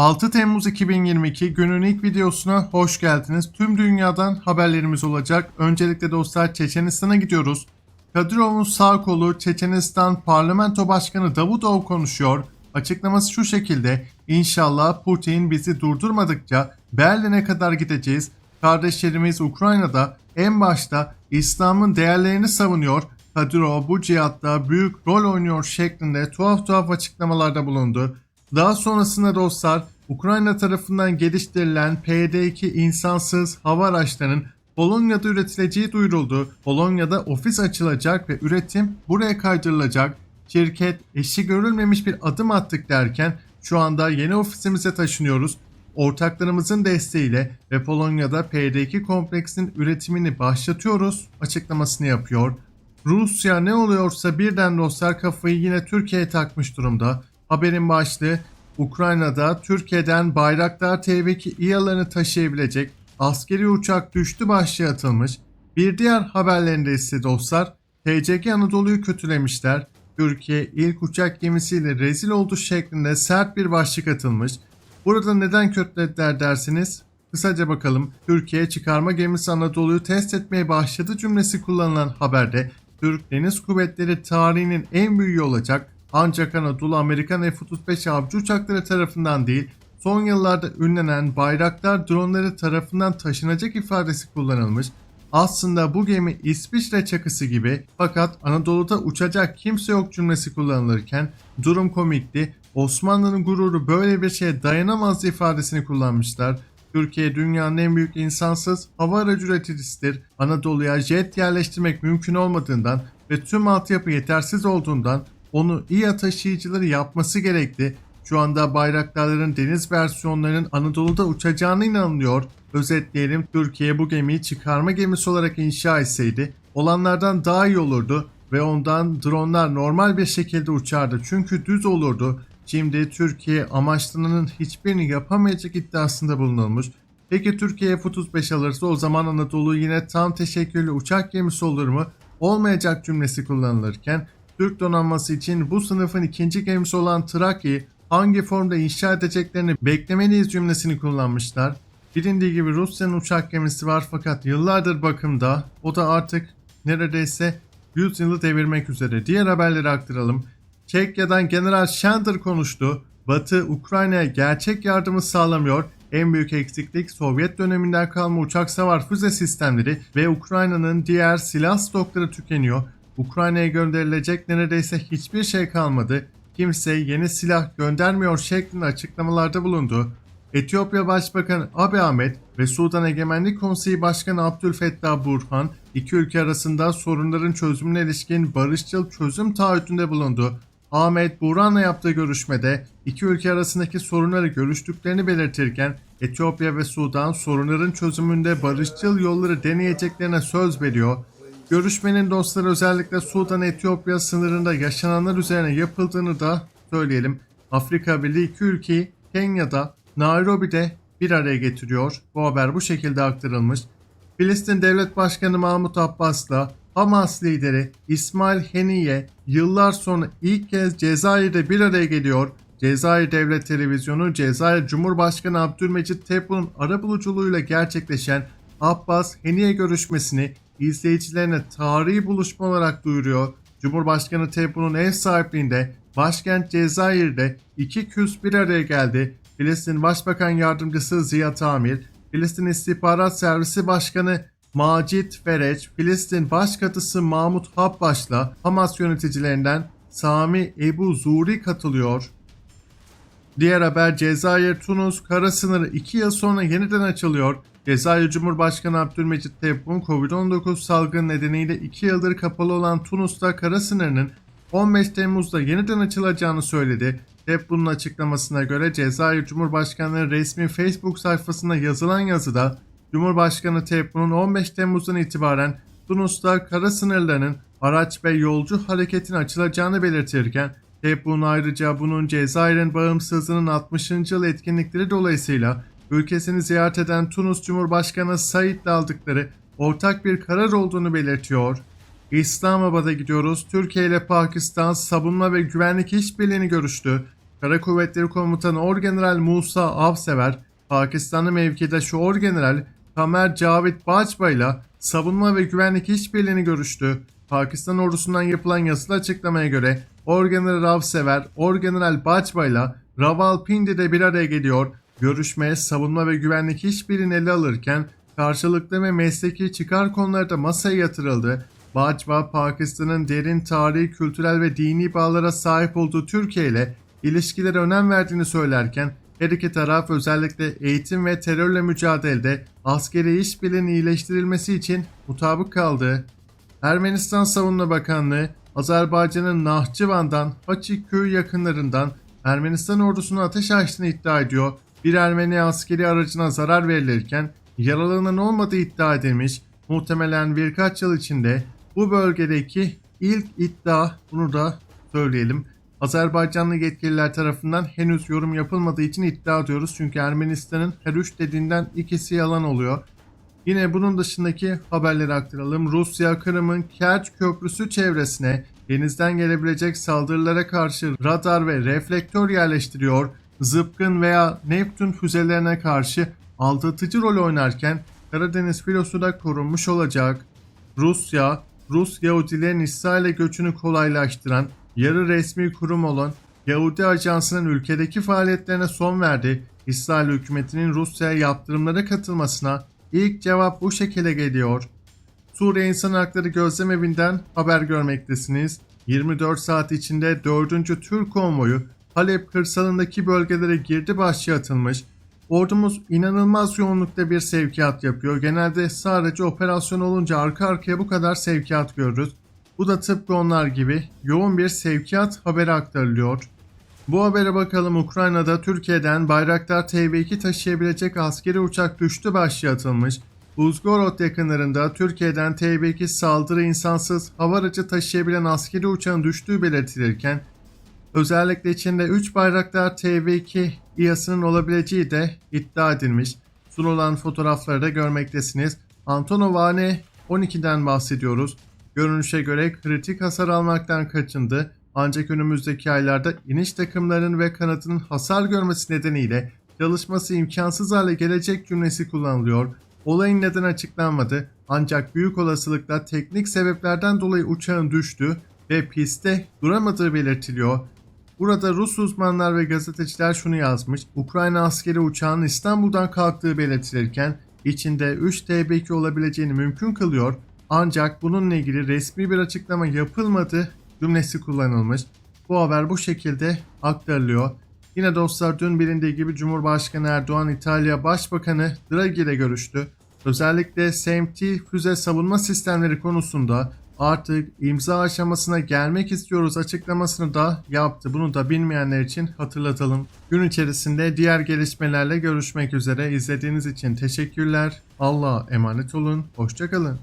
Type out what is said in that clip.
6 Temmuz 2022 günün ilk videosuna hoş geldiniz. Tüm dünyadan haberlerimiz olacak. Öncelikle dostlar Çeçenistan'a gidiyoruz. Kadirov'un sağ kolu Çeçenistan Parlamento Başkanı Davudov konuşuyor. Açıklaması şu şekilde. İnşallah Putin bizi durdurmadıkça Berlin'e kadar gideceğiz. Kardeşlerimiz Ukrayna'da en başta İslam'ın değerlerini savunuyor. Kadyrov bu cihatta büyük rol oynuyor şeklinde tuhaf tuhaf açıklamalarda bulundu. Daha sonrasında dostlar Ukrayna tarafından geliştirilen PD-2 insansız hava araçlarının Polonya'da üretileceği duyuruldu. Polonya'da ofis açılacak ve üretim buraya kaydırılacak. Şirket eşi görülmemiş bir adım attık derken şu anda yeni ofisimize taşınıyoruz. Ortaklarımızın desteğiyle ve Polonya'da PD-2 kompleksinin üretimini başlatıyoruz açıklamasını yapıyor. Rusya ne oluyorsa birden dostlar kafayı yine Türkiye'ye takmış durumda. Haberin başlığı Ukrayna'da Türkiye'den Bayraktar TB2 İHA'larını taşıyabilecek askeri uçak düştü başlığı atılmış. Bir diğer haberlerinde ise dostlar TCG Anadolu'yu kötülemişler. Türkiye ilk uçak gemisiyle rezil oldu şeklinde sert bir başlık atılmış. Burada neden kötülediler dersiniz? Kısaca bakalım. Türkiye çıkarma gemisi Anadolu'yu test etmeye başladı cümlesi kullanılan haberde Türk Deniz Kuvvetleri tarihinin en büyüğü olacak ancak Anadolu Amerikan F-35 avcı uçakları tarafından değil son yıllarda ünlenen Bayraktar dronları tarafından taşınacak ifadesi kullanılmış. Aslında bu gemi İsviçre çakısı gibi fakat Anadolu'da uçacak kimse yok cümlesi kullanılırken durum komikti. Osmanlı'nın gururu böyle bir şeye dayanamaz ifadesini kullanmışlar. Türkiye dünyanın en büyük insansız hava aracı üreticisidir. Anadolu'ya jet yerleştirmek mümkün olmadığından ve tüm altyapı yetersiz olduğundan onu İHA taşıyıcıları yapması gerekti. Şu anda bayraktarların deniz versiyonlarının Anadolu'da uçacağına inanılıyor. Özetleyelim Türkiye bu gemiyi çıkarma gemisi olarak inşa etseydi olanlardan daha iyi olurdu ve ondan dronlar normal bir şekilde uçardı çünkü düz olurdu. Şimdi Türkiye amaçlananın hiçbirini yapamayacak iddiasında bulunulmuş. Peki Türkiye F-35 alırsa o zaman Anadolu yine tam teşekküllü uçak gemisi olur mu? Olmayacak cümlesi kullanılırken Türk donanması için bu sınıfın ikinci gemisi olan Trakya'yı hangi formda inşa edeceklerini beklemeliyiz cümlesini kullanmışlar. Bilindiği gibi Rusya'nın uçak gemisi var fakat yıllardır bakımda. O da artık neredeyse 100 yılı devirmek üzere. Diğer haberleri aktaralım. Çekya'dan General Shander konuştu. Batı Ukrayna'ya gerçek yardımı sağlamıyor. En büyük eksiklik Sovyet döneminden kalma uçak savar füze sistemleri ve Ukrayna'nın diğer silah stokları tükeniyor. Ukrayna'ya gönderilecek neredeyse hiçbir şey kalmadı. Kimse yeni silah göndermiyor şeklinde açıklamalarda bulundu. Etiyopya Başbakanı Abiy Ahmet ve Sudan Egemenlik Konseyi Başkanı Abdülfettah Burhan iki ülke arasında sorunların çözümüne ilişkin barışçıl çözüm taahhütünde bulundu. Ahmet Burhan'la yaptığı görüşmede iki ülke arasındaki sorunları görüştüklerini belirtirken Etiyopya ve Sudan sorunların çözümünde barışçıl yolları deneyeceklerine söz veriyor. Görüşmenin dostları özellikle Sudan-Etiyopya sınırında yaşananlar üzerine yapıldığını da söyleyelim. Afrika Birliği iki ülkeyi Kenya'da, Nairobi'de bir araya getiriyor. Bu haber bu şekilde aktarılmış. Filistin Devlet Başkanı Mahmut Abbas'la Hamas lideri İsmail Heniye yıllar sonra ilk kez Cezayir'de bir araya geliyor. Cezayir Devlet Televizyonu Cezayir Cumhurbaşkanı Abdülmecit Tebboun'un arabuluculuğuyla gerçekleşen Abbas Heniye görüşmesini izleyicilerine tarihi buluşma olarak duyuruyor. Cumhurbaşkanı Tebboun'un ev sahipliğinde başkent Cezayir'de iki küs bir araya geldi. Filistin Başbakan Yardımcısı Ziya Tamir, Filistin İstihbarat Servisi Başkanı Macit Fereç, Filistin Başkatısı Mahmut Habbaş'la Hamas yöneticilerinden Sami Ebu Zuri katılıyor. Diğer haber Cezayir-Tunus kara sınırı 2 yıl sonra yeniden açılıyor. Cezayir Cumhurbaşkanı Abdülmecit Tebboun Covid-19 salgını nedeniyle 2 yıldır kapalı olan Tunus'ta kara sınırının 15 Temmuz'da yeniden açılacağını söyledi. Tebboun'un açıklamasına göre Cezayir Cumhurbaşkanlığı resmi Facebook sayfasında yazılan yazıda Cumhurbaşkanı Tebboun'un 15 Temmuz'dan itibaren Tunus'ta kara sınırlarının araç ve yolcu hareketine açılacağını belirtirken Tebboun ayrıca bunun Cezayir'in bağımsızlığının 60. yıl etkinlikleri dolayısıyla ülkesini ziyaret eden Tunus Cumhurbaşkanı Said'le aldıkları ortak bir karar olduğunu belirtiyor. İslamabad'a gidiyoruz. Türkiye ile Pakistan savunma ve güvenlik işbirliğini görüştü. Kara Kuvvetleri Komutanı Orgeneral Musa Avsever, Pakistanlı mevkidaşı Orgeneral Kamer Cavit Bajpa ile savunma ve güvenlik işbirliğini görüştü. Pakistan ordusundan yapılan yazılı açıklamaya göre Orgeneral Avsever, Orgeneral Bajpa ile Rawalpindi'de bir araya geliyor. Görüşmeye savunma ve güvenlik işbirliğini ele alırken karşılıklı ve mesleki çıkar konuları da masaya yatırıldı. Bajpa, Pakistan'ın derin tarihi, kültürel ve dini bağlara sahip olduğu Türkiye ile ilişkilere önem verdiğini söylerken her iki taraf özellikle eğitim ve terörle mücadelede askeri işbirliğinin iyileştirilmesi için mutabık kaldı. Ermenistan Savunma Bakanlığı, Azerbaycan'ın Nahçıvan'dan Haçik köyü yakınlarından Ermenistan ordusuna ateş açtığını iddia ediyor. Bir Ermeni askeri aracına zarar verilirken yaralanan olmadığı iddia edilmiş. Muhtemelen birkaç yıl içinde bu bölgedeki ilk iddia bunu da söyleyelim. Azerbaycanlı yetkililer tarafından henüz yorum yapılmadığı için iddia diyoruz. Çünkü Ermenistan'ın her üç dediğinden ikisi yalan oluyor. Yine bunun dışındaki haberleri aktaralım. Rusya Kırım'ın Kerç Köprüsü çevresine denizden gelebilecek saldırılara karşı radar ve reflektör yerleştiriyor. Zıpkın veya Neptün füzelerine karşı aldatıcı rol oynarken Karadeniz filosu da korunmuş olacak. Rusya, Rus Yahudilerin İsrail'e göçünü kolaylaştıran yarı resmi kurum olan Yahudi Ajansı'nın ülkedeki faaliyetlerine son verdi. İsrail hükümetinin Rusya'ya yaptırımlara katılmasına ilk cevap bu şekilde geliyor. Suriye İnsan Hakları Gözlem Evi'nden haber görmektesiniz. 24 saat içinde 4. Türk konvoyu Halep kırsalındaki bölgelere girdi başlığı atılmış. Ordumuz inanılmaz yoğunlukta bir sevkiyat yapıyor. Genelde sadece operasyon olunca arka arkaya bu kadar sevkiyat görürüz. Bu da tıpkı onlar gibi yoğun bir sevkiyat haberi aktarılıyor. Bu habere bakalım Ukrayna'da Türkiye'den Bayraktar TB2 taşıyabilecek askeri uçak düştü başlığı atılmış. Uzgorod yakınlarında Türkiye'den TB2 saldırı insansız hava aracı taşıyabilen askeri uçağın düştüğü belirtilirken özellikle içinde 3 Bayraktar TB2 İHA'sının olabileceği de iddia edilmiş. Sunulan fotoğrafları da görmektesiniz. Antonov AN-12'den bahsediyoruz. Görünüşe göre kritik hasar almaktan kaçındı. Ancak önümüzdeki aylarda iniş takımlarının ve kanatının hasar görmesi nedeniyle çalışması imkansız hale gelecek cümlesi kullanılıyor. Olayın neden açıklanmadı ancak büyük olasılıkla teknik sebeplerden dolayı uçağın düştü ve pistte duramadığı belirtiliyor. Burada Rus uzmanlar ve gazeteciler şunu yazmış. Ukrayna askeri uçağının İstanbul'dan kalktığı belirtilirken içinde 3 TB2 olabileceğini mümkün kılıyor. Ancak bununla ilgili resmi bir açıklama yapılmadı cümlesi kullanılmış. Bu haber bu şekilde aktarılıyor. Yine dostlar dün bilindiği gibi Cumhurbaşkanı Erdoğan İtalya Başbakanı Draghi ile görüştü. Özellikle SMT füze savunma sistemleri konusunda artık imza aşamasına gelmek istiyoruz açıklamasını da yaptı. Bunu da bilmeyenler için hatırlatalım. Gün içerisinde diğer gelişmelerle görüşmek üzere. İzlediğiniz için teşekkürler. Allah'a emanet olun. Hoşçakalın.